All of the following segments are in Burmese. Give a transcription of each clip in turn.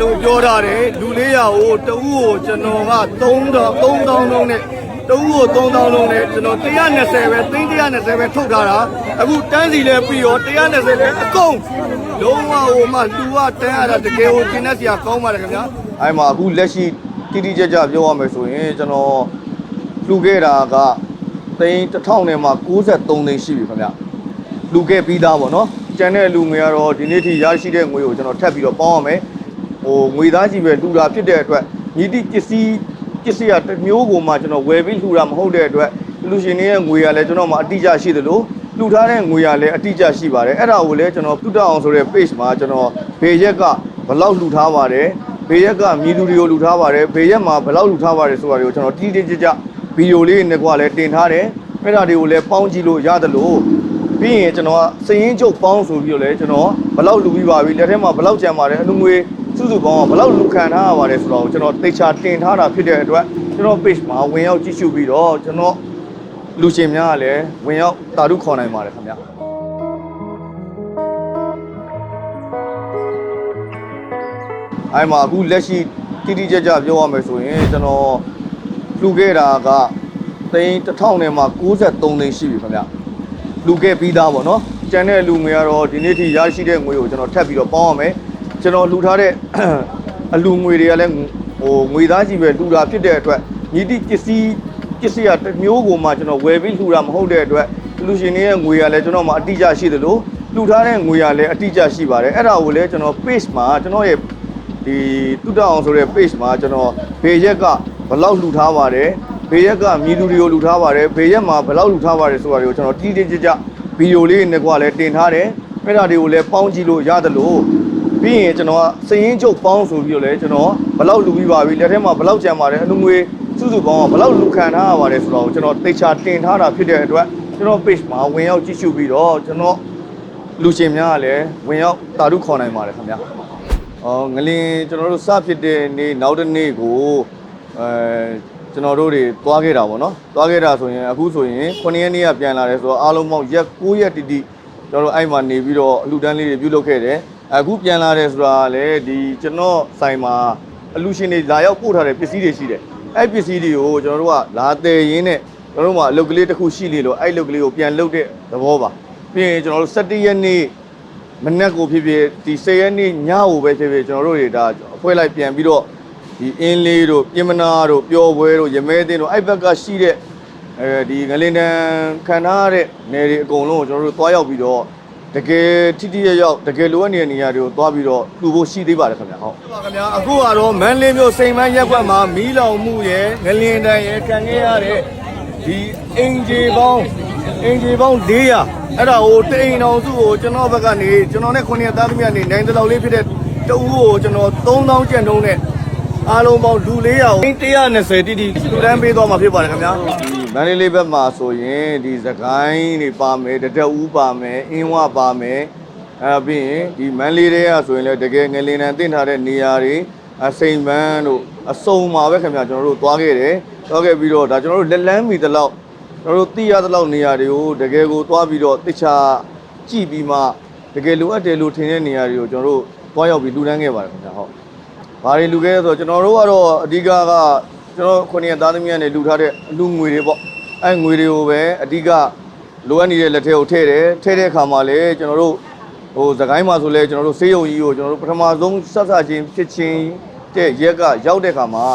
လို့ပြောထားတယ်လူလေးရကိုတဦးကိုကျွန်တော်က3000 3000လုံးနဲ့တဦးကို3000လုံးနဲ့ကျွန်တော်120ပဲသိန်း120ပဲထုတ်ထားတာအခုတန်းစီလဲပြီးတော့120လဲအကုန်လုံးဝဟိုမှလူကတန်းရတာတကယ်ကိုကျင်းတဲ့ဆရာကောင်းပါတယ်ခင်ဗျာအဲ့မှာအခုလက်ရှိတိတိကျကျပြောရမယ်ဆိုရင်ကျွန်တော်လှူခဲ့တာကသိန်း1000နဲ့မှ63သိန်းရှိပြီခင်ဗျလှူခဲ့ပြီးသားပေါ့နော်ကျန်တဲ့လူငွေကတော့ဒီနေ့ထိရရှိတဲ့ငွေကိုကျွန်တော်ထပ်ပြီးတော့ပေါင်းရမယ် ဟိုငွေသားကြီးပဲလှူတာဖြစ်တဲ့အတွက်ညီတိပစ္စည်းပစ္စည်းကတစ်မျိုးကိုမှကျွန်တော်ဝယ်ပြီးလှူတာမဟုတ်တဲ့အတွက်လူရှင်တွေရဲ့ငွေကလည်းကျွန်တော်မှအတိအကျရှိသလိုလှူထားတဲ့ငွေကလည်းအတိအကျရှိပါတယ်အဲ့ဒါကိုလည်းကျွန်တော်ပြုတ်အောင်ဆိုတဲ့ page မှာကျွန်တော်ဘေရက်ကဘယ်လောက်လှူထားပါတယ်ဘေရက်ကမြည်သူတွေကိုလှူထားပါတယ်ဘေရက်မှာဘယ်လောက်လှူထားပါတယ်ဆိုတာတွေကိုကျွန်တော်တိတိကျကျဗီဒီယိုလေးနဲ့ကွာလည်းတင်ထားတယ်အဲ့ဒါတွေကိုလည်းပေါင်းကြည့်လို့ရတယ်လို့ပြီးရင်ကျွန်တော်ကစည်ရင်းကျုပ်ပေါင်းဆိုပြီးတော့လည်းကျွန်တော်ဘယ်လောက်လှူပြီးပါပြီလက်ထဲမှာဘယ်လောက်ကြံပါတယ်အလူငွေ စုစုပေါင်းကဘယ်လောက်လှူခံထားရပါတယ်ဆိုတော့ကျွန်တော်တေချာတင်ထားတာဖြစ်တဲ့အတွက်ကျွန်တော် page မှာဝင်ရောက်ကြည့်ရှုပြီးတော့ကျွန်တော်လူရှင်များကလည်းဝင်ရောက်တာရုခေါ်နိုင်ပါတယ်ခင်ဗျာအဲ့မှာအခုလက်ရှိတိတိကျကျပြောရမယ်ဆိုရင်ကျွန်တော်လှူခဲ့တာကသိန်း1000နဲ့မှ63သိန်းရှိပြီခင်ဗျလှူခဲ့ပြီးသားပေါ့နော်ကျန်တဲ့လူငွေကတော့ဒီနေ့ထိရရှိတဲ့ငွေကိုကျွန်တော်ထပ်ပြီးတော့ပေါင်းရမယ် ကျွန်တော်လှူထားတဲ့အလူငွေတွေကလည်းဟိုငွေသားကြီးပဲလှူတာဖြစ်တဲ့အတွက်ညီတိပစ္စည်းပစ္စည်းကတစ်မျိုးကိုမှကျွန်တော်ဝယ်ပြီးလှူတာမဟုတ်တဲ့အတွက်လူရှင်တွေရဲ့ငွေကလည်းကျွန်တော်မှအတိအကျရှိသလိုလှူထားတဲ့ငွေကလည်းအတိအကျရှိပါတယ်အဲ့ဒါကိုလည်းကျွန်တော် page မှာကျွန်တော်ရဲ့ဒီတုတအောင်ဆိုတဲ့ page မှာကျွန်တော်ဘေရက်ကဘယ်လောက်လှူထားပါတယ်ဘေရက်ကမြည်သူတွေကိုလှူထားပါတယ်ဘေရက်မှာဘယ်လောက်လှူထားပါတယ်ဆိုတာတွေကိုကျွန်တော်တိတိကျကျဗီဒီယိုလေးနဲ့ကွာလည်းတင်ထားတယ်အဲ့ဒါတွေကိုလည်းပေါင်းကြည့်လို့ရတယ်လို့ ပြီးရင်ကျွန်တော်ကစည်ရင်းကျုပ်ပေါင်းဆိုပြီးတော့လည်းကျွန်တော်ဘယ်လောက်လှူပြီးပါပြီလက်ထဲမှာဘယ်လောက်ကြံပါတယ်အလူငွေစုစုပေါင်းကဘယ်လောက်လှူခံထားရပါတယ်ဆိုတော့ကျွန်တော်တေချာတင်ထားတာဖြစ်တဲ့အတွက်ကျွန်တော် page မှာဝင်ရောက်ကြည့်ရှုပြီးတော့ကျွန်တော်လူရှင်များကလည်းဝင်ရောက်တာရုခေါ်နိုင်ပါတယ်ခင်ဗျာ။အော်ငလင်ကျွန်တော်တို့စဖြစ်တဲ့နေ့နောက်တစ်နေ့ကိုအဲကျွန်တော်တို့တွေသွားခဲ့တာပေါ့နော်။သွားခဲ့တာဆိုရင်အခုဆိုရင်9ရက်နေ့ကပြန်လာတယ်ဆိုတော့အားလုံးပေါင်းရက်9ရက်တိတိကျွန်တော်တို့အဲ့မှာနေပြီးတော့အလှူဒန်းလေးတွေပြုလုပ်ခဲ့တယ်။ အခုပြန်လာတယ်ဆိုတာကလည်းဒီကျွန်တော်ဆိုင်မှာအလှူရှင်တွေလာရောက်ပို့ထားတဲ့ပစ္စည်းတွေရှိတယ်။အဲ့ပစ္စည်းတွေကိုကျွန်တော်တို့ကလာတည်ရင်းနဲ့ကျွန်တော်တို့မှာအလုပ်ကလေးတစ်ခုရှိနေလို့အဲ့အလုပ်ကလေးကိုပြန်လုပ်တဲ့သဘောပါ။ပြီးရင်ကျွန်တော်တို့17ရက်နေ့မနက်ကိုဖြစ်ဖြစ်ဒီ10ရက်နေ့ညကိုပဲဖြစ်ဖြစ်ကျွန်တော်တို့တွေဒါအဖွဲလိုက်ပြန်ပြီးတော့ဒီအင်းလေးတို့ပြင်မနာတို့ပျော်ပွဲတို့ရမဲသိန်းတို့အဲ့ဘက်ကရှိတဲ့အဲဒီငလင်တန်ခံထားရတဲ့နေတွေအကုန်လုံးကိုကျွန်တော်တို့သွားရောက်ပြီးတော့ တကယ်ထိထိရရောက်တကယ်လိုအပ်နေတဲ့နေရာတွေကိုသွားပြီးတော့လှူဖို့ရှိသေးပါတယ်ခင်ဗျာဟုတ်ပါခင်ဗျာအခုကတော့မန်းလေးမျိုးစိန်မန်းရက်ကွက်မှာမီးလောင်မှုရယ်ငလင်တန်ရယ်ခံခဲ့ရတဲ့ဒီအင်ဂျီပေါင်းအင်ဂျီပေါင်း400အဲ့ဒါကိုတိန်အောင်စုကိုကျွန်တော်ဘက်ကနေကျွန်တော်နဲ့900သားသမီးကနေနိုင်တဲ့လောက်လေးဖြစ်တဲ့တအူးကိုကျွန်တော်3000ကျန်တုံးနဲ့အားလုံးပေါင်းလူ400ကို120တိတိလူတန်းပေးသွားမှာဖြစ်ပါတယ်ခင်ဗျာ မန္တလေးဘက်မှာဆိုရင်ဒီစကိုင်းတွေပါမယ်တတက်ဦးပါမယ်အင်းဝပါမယ်အဲပြီးရင်ဒီမန္တလေးတွေကဆိုရင်လည်းတကယ်ငလင်တန်တင်ထားတဲ့နေရာတွေအစိမ်ပန်းတို့အစုံမှာပဲခင်ဗျာကျွန်တော်တို့သွားခဲ့တယ်သွားခဲ့ပြီးတော့ဒါကျွန်တော်တို့လက်လန်းမီတလောက်ကျွန်တော်တို့သိရသလောက်နေရာတွေကိုတကယ်ကိုသွားပြီးတော့တခြားကြည့်ပြီးမှတကယ်လိုအပ်တယ်လို့ထင်တဲ့နေရာတွေကိုကျွန်တော်တို့သွားရောက်ပြီးလူတန်းခဲ့ပါတယ်ခင်ဗျာဟုတ်ဘာတွေလူခဲ့လဲဆိုတော့ကျွန်တော်တို့ကတော့အဓိကက ကျွန်တော်ခုနှစ်ရက်သားသမီးကနေလူထားတဲ့အလူငွေတွေပေါ့အဲငွေတွေကိုပဲအဓိကလိုအပ်နေတဲ့လက်ထဲကိုထည့်တယ်ထည့်တဲ့အခါမှာလေကျွန်တော်တို့ဟိုသခိုင်းမှာဆိုလဲကျွန်တော်တို့ဆေးရုံကြီးကိုကျွန်တော်တို့ပထမဆုံးဆက်ဆချင်းဖြစ်ချင်းတဲ့ရက်ကရောက်တဲ့အခါမှာ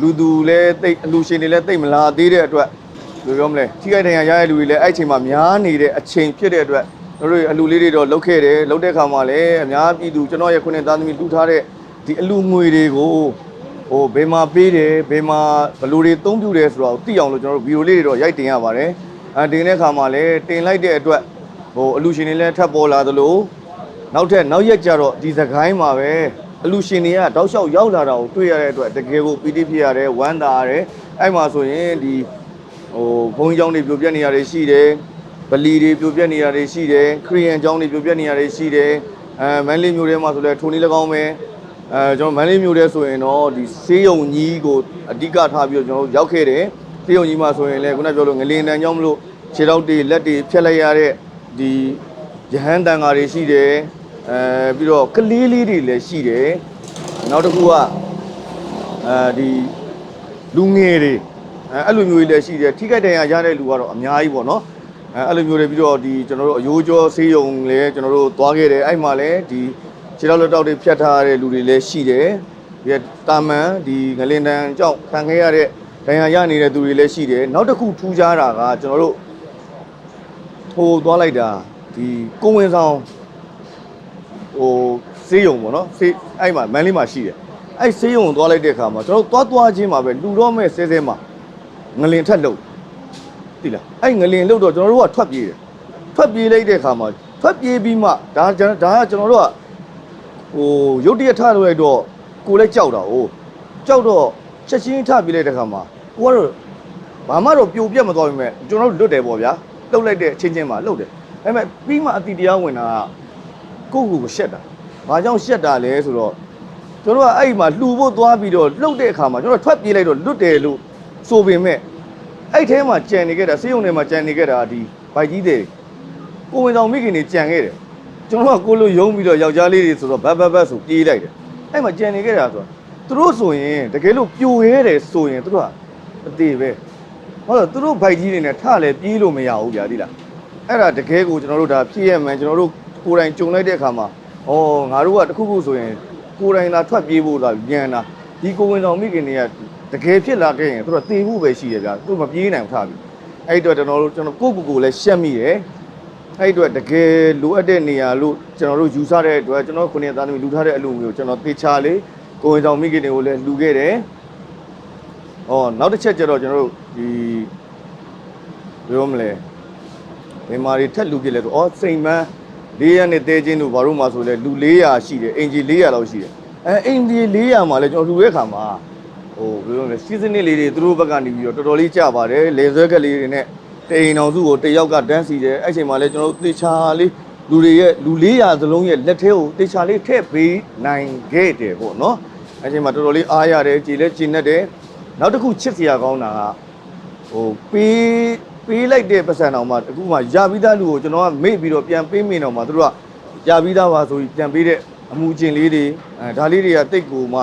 လူသူလည်းတိတ်အလူရှင်တွေလည်းတိတ်မလာသေးတဲ့အတွက်ဘယ်လိုပြောမလဲထိခိုက်ဒဏ်ရာရတဲ့လူတွေလည်းအဲ့အချိန်မှာများနေတဲ့အချိန်ဖြစ်တဲ့အတွက်တို့တွေအလူလေးတွေတော့လုတ်ခဲ့တယ်လုတ်တဲ့အခါမှာလည်းအများပြည်သူကျွန်တော်ရဲ့ခုနှစ်သားသမီးလူထားတဲ့ဒီအလူငွေတွေကို ဟိုဘယ်မှာပေးတယ်ဘယ်မှာဘယ်လိုတွေသုံးပြတယ်ဆိုတော့သိအောင်လို့ကျွန်တော်တို့ဗီဒီယိုလေးတွေတော့ရိုက်တင်ရပါတယ်အဲတင်တဲ့အခါမှာလည်းတင်လိုက်တဲ့အတွက်ဟိုအလူရှင်တွေလည်းထပ်ပေါ်လာသလိုနောက်ထပ်နောက်ရက်ကျတော့ဒီစကိုင်းမှာပဲအလူရှင်တွေကတောက်လျှောက်ရောက်လာတာကိုတွေ့ရတဲ့အတွက်တကယ်ကိုပီတိဖြစ်ရတယ်ဝမ်းသာရတယ်အဲ့မှာဆိုရင်ဒီဟိုဘုန်းကြီးကျောင်းတွေပြိုပြက်နေရတွေရှိတယ်ဗလီတွေပြိုပြက်နေရတွေရှိတယ်ခရီးယန်ကျောင်းတွေပြိုပြက်နေရတွေရှိတယ်အဲမန္တလေးမြို့ထဲမှာဆိုလဲထိုနည်း၎င်းပဲ အဲကျွန်တော်မန္တလေးမြို့ထဲဆိုရင်တော့ဒီဆေးရုံကြီးကိုအဓိကထားပြီးတော့ကျွန်တော်တို့ရောက်ခဲ့တယ်ဆေးရုံကြီးမှာဆိုရင်လည်းခုနပြောလို့ငလင်တန်ကြောင့်မလို့ခြေထောက်တွေလက်တွေဖြတ်လိုက်ရတဲ့ဒီရဟန်းတန်ဃာတွေရှိတယ်အဲပြီးတော့ကလေးလေးတွေလည်းရှိတယ်ငနောက်တစ်ခုကအဲဒီလူငယ်တွေအဲအဲ့လိုမျိုးတွေလည်းရှိတယ်ထိခိုက်ဒဏ်ရာရတဲ့လူကတော့အများကြီးပေါ့နော်အဲအဲ့လိုမျိုးတွေပြီးတော့ဒီကျွန်တော်တို့အယိုးကျော်ဆေးရုံလည်းကျွန်တော်တို့သွားခဲ့တယ်အဲ့မှာလည်းဒီ ခြေထောက်လက်တောက်တွေဖြတ်ထားတဲ့လူတွေလည်းရှိတယ်ဒီတာမန်ဒီငလင်တန်ကြောင့်ခံခဲ့ရတဲ့ဒဏ်ရာရနေတဲ့သူတွေလည်းရှိတယ်နောက်တစ်ခုထူးခြားတာကကျွန်တော်တို့ဟိုသွားလိုက်တာဒီကိုဝင်ဆောင်ဟိုဆေးရုံပေါ့နော်ဆေးအဲ့မှာမန်းလေးမှာရှိတယ်အဲ့ဆေးရုံကိုသွားလိုက်တဲ့အခါမှာကျွန်တော်တို့သွားသွားချင်းမှာပဲလူတော့မဲ့ဆဲဆဲမှာငလင်ထက်လို့သိလားအဲ့ငလင်လို့တော့ကျွန်တော်တို့ကထွက်ပြေးတယ်ထွက်ပြေးလိုက်တဲ့အခါမှာထွက်ပြေးပြီးမှဒါကျွန်တော်ဒါကကျွန်တော်တို့က ဟိုရုတ်တရက်ထလို့လိုက်တော့ကိုလည်းကြောက်တာဟိုကြောက်တော့ချက်ချင်းထပြေးလိုက်တဲ့အခါမှာကိုကတော့ဘာမှတော့ပြိုပြက်မသွားပြီမဲ့ကျွန်တော်တို့လွတ်တယ်ပေါ့ဗျာလှုပ်လိုက်တဲ့အချင်းချင်းမှာလှုပ်တယ်အဲ့မဲ့ပြီးမှအတီတရားဝင်တာကကိုယ့်ကိုယ်ကိုရှက်တာ။ဘာကြောင့်ရှက်တာလဲဆိုတော့ကျွန်တော်ကအဲ့ဒီမှာလှူဖို့သွားပြီးတော့လှုပ်တဲ့အခါမှာကျွန်တော်ထွက်ပြေးလိုက်တော့လွတ်တယ်လို့ဆိုပေမဲ့အဲ့ထဲမှာကြံနေခဲ့တာစေယုံထဲမှာကြံနေခဲ့တာဒီဘိုက်ကြီးတွေကိုဝင်ဆောင်မိခင်တွေကြံခဲ့တယ်။ ကျွန်တော်ကကိုလိုယုံပြီးတော့ယောက်ျားလေးတွေဆိုတော့ဘတ်ဘတ်ဘတ်ဆိုပြေးလိုက်တယ်။အဲ့မှာကြံနေခဲ့တာဆိုတော့သူတို့ဆိုရင်တကယ်လို့ပြိုရဲတယ်ဆိုရင်သူတို့ကအသေးပဲ။ဟုတ်တော့သူတို့ဘိုက်ကြီးတွေနဲ့ထလဲပြေးလို့မရဘူးဗျာဒီလား။အဲ့ဒါတကယ်ကိုကျွန်တော်တို့ဒါဖြစ်ရမှန်ကျွန်တော်တို့ကိုယ်တိုင်ကြုံလိုက်တဲ့အခါမှာဩငါတို့ကတခုခုဆိုရင်ကိုယ်တိုင်လာထွက်ပြေးဖို့လာပြန်လာဒီကိုဝင်ဆောင်မိခင်တွေကတကယ်ဖြစ်လာခဲ့ရင်သူတို့တေမှုပဲရှိရဗျာသူမပြေးနိုင်ဘူးထားပြီအဲ့ဒီအတွက်ကျွန်တော်တို့ကျွန်တော်ကိုယ့်ကိုယ်ကိုလည်းရှက်မိတယ် အဲ့ဒီအတွက်တကယ်လိုအပ်တဲ့နေရာလို့ကျွန်တော်တို့ယူဆတဲ့အတွက်ကျွန်တော်ခုနှစ်သားသမီးလူထားတဲ့အလုပ်မျိုးကျွန်တော်သေချာလေးကိုယ်ဝင်ဆောင်မိခင်တွေကိုလည်းလူခဲ့တယ်ဩနောက်တစ်ချက်ကျတော့ကျွန်တော်တို့ဒီဘယ်လိုမလဲဒီမာတွေထက်လူပြစ်လဲဆိုအော်စိန်မန်း400နဲ့တဲချင်းတို့ဘာလို့မှဆိုလဲလူ400ရှိတယ်အင်ဂျီ400လောက်ရှိတယ်အဲအင်ဂျီ400မှာလဲကျွန်တော်လူတဲ့ခါမှာဟိုဘယ်လိုလဲစီဇနစ်လေးတွေသူတို့ဘက်ကနေပြီးတော့တော်တော်လေးကြပါတယ်လေဆွဲကလေးတွေနဲ့ တိန်အောင်စုကိုတယောက်ကတန်းစီတယ်အဲ့ချိန်မှာလဲကျွန်တော်တို့တေချာလေးလူတွေရဲ့လူ400စလုံးရဲ့လက်ထဲကိုတေချာလေးထည့်ပေးနိုင်ခဲ့တယ်ပေါ့နော်အဲ့ချိန်မှာတော်တော်လေးအားရတယ်ကြည်လဲကြည်နဲ့တယ်နောက်တစ်ခုချစ်စရာကောင်းတာကဟိုပေးပေးလိုက်တဲ့ပတ်စံတော်မှာအခုမှရပြီးသားလူကိုကျွန်တော်ကမေ့ပြီးတော့ပြန်ပေးမိတော့မှသူတို့ကရပြီးသားပါဆိုပြီးပြန်ပေးတဲ့အမှုကျင်လေးတွေအဲဒါလေးတွေကတိတ်ကိုမှ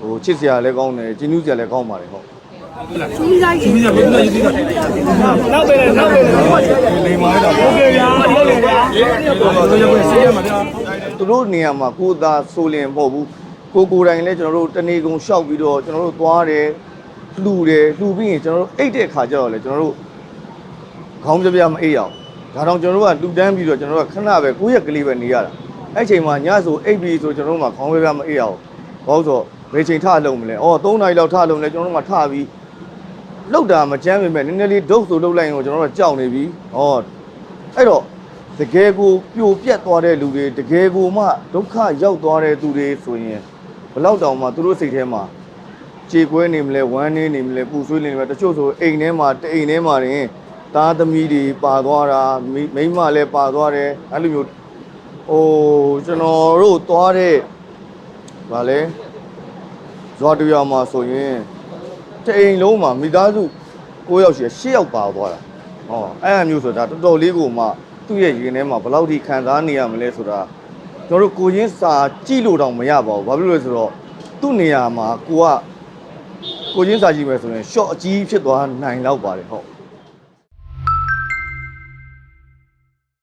ဟိုချစ်စရာလည်းကောင်းတယ်ကျင်းနှူးစရာလည်းကောင်းပါတယ်ဟုတ် ကြီးလိုက်ကြီးပြီးတော့ဘယ်လိုရေးသေးတာနောက်ပဲနောက်ပဲလိမ္မာတော့ဟုတ်ကဲ့ဗျာဟုတ်ကဲ့ဗျာတော့ရပါစေရမှာဗျာသူတို့နေရာမှာကိုယ်သာဆိုလင်မဟုတ်ဘူးကိုကိုယ်တိုင်လည်းကျွန်တော်တို့တနေကုန်ရှောက်ပြီးတော့ကျွန်တော်တို့သွားတယ်လှူတယ်လှူပြီးရင်ကျွန်တော်တို့အိတ်တဲ့ခါကျတော့လေကျွန်တော်တို့ခေါင်းပြပြမအိတ်ရအောင်ဒါတော့ကျွန်တော်တို့ကလှူဒန်းပြီးတော့ကျွန်တော်တို့ကခဏပဲကိုယ့်ရဲ့ကလေးပဲနေရတာအဲ့ချိန်မှာညဆိုအိတ်ပြီးဆိုကျွန်တော်တို့ကခေါင်းပြပြမအိတ်ရအောင်ဘာလို့ဆိုဘယ်ချိန်ထလုံးမလဲအော်3နာရီလောက်ထလုံးလဲကျွန်တော်တို့ကထပြီး လောက်တာမကြမ်းပေမဲ့နည်းနည်းလေးဒုတ်ဆိုလောက်လိုက်ရင်ကိုကျွန်တော်တို့ကကြောက်နေပြီဩအဲ့တော့တကယ်ကိုပြိုပြက်သွားတဲ့လူတွေတကယ်ကိုမှဒုက္ခရောက်သွားတဲ့သူတွေဆိုရင်ဘလောက်တောင်မှသူတို့စိတ်ထဲမှာကြေကွဲနေမလဲဝမ်းနေနေမလဲပူဆွေးနေမလဲတချို့ဆိုအိမ်ထဲမှာတအိမ်ထဲမှာတင်သားသမီးတွေပါသွားတာမိမိန်းမလည်းပါသွားတယ်အဲ့လိုမျိုးဟိုကျွန်တော်တို့သွားတဲ့ဗာလဲဇွာတူရမှာဆိုရင် တအိမ်လုံးမှာမိသားစု9ယောက်ရှိ10ယောက်ပါသွားတာဟောအဲ့အမျိုးဆိုတာတော်တော်လေးကိုမှသူ့ရဲ့ရင်ထဲမှာဘယ်လောက်ထိခံစားနေရမလဲဆိုတာကျွန်တော်တို့ကိုရင်းစာကြည့်လို့တော့မရပါဘူးဘာဖြစ်လို့လဲဆိုတော့သူ့နေရာမှာကိုကကိုရင်းစာကြည့်မယ်ဆိုရင် short အကြီးဖြစ်သွားနိုင်တော့ပါတယ်ဟုတ်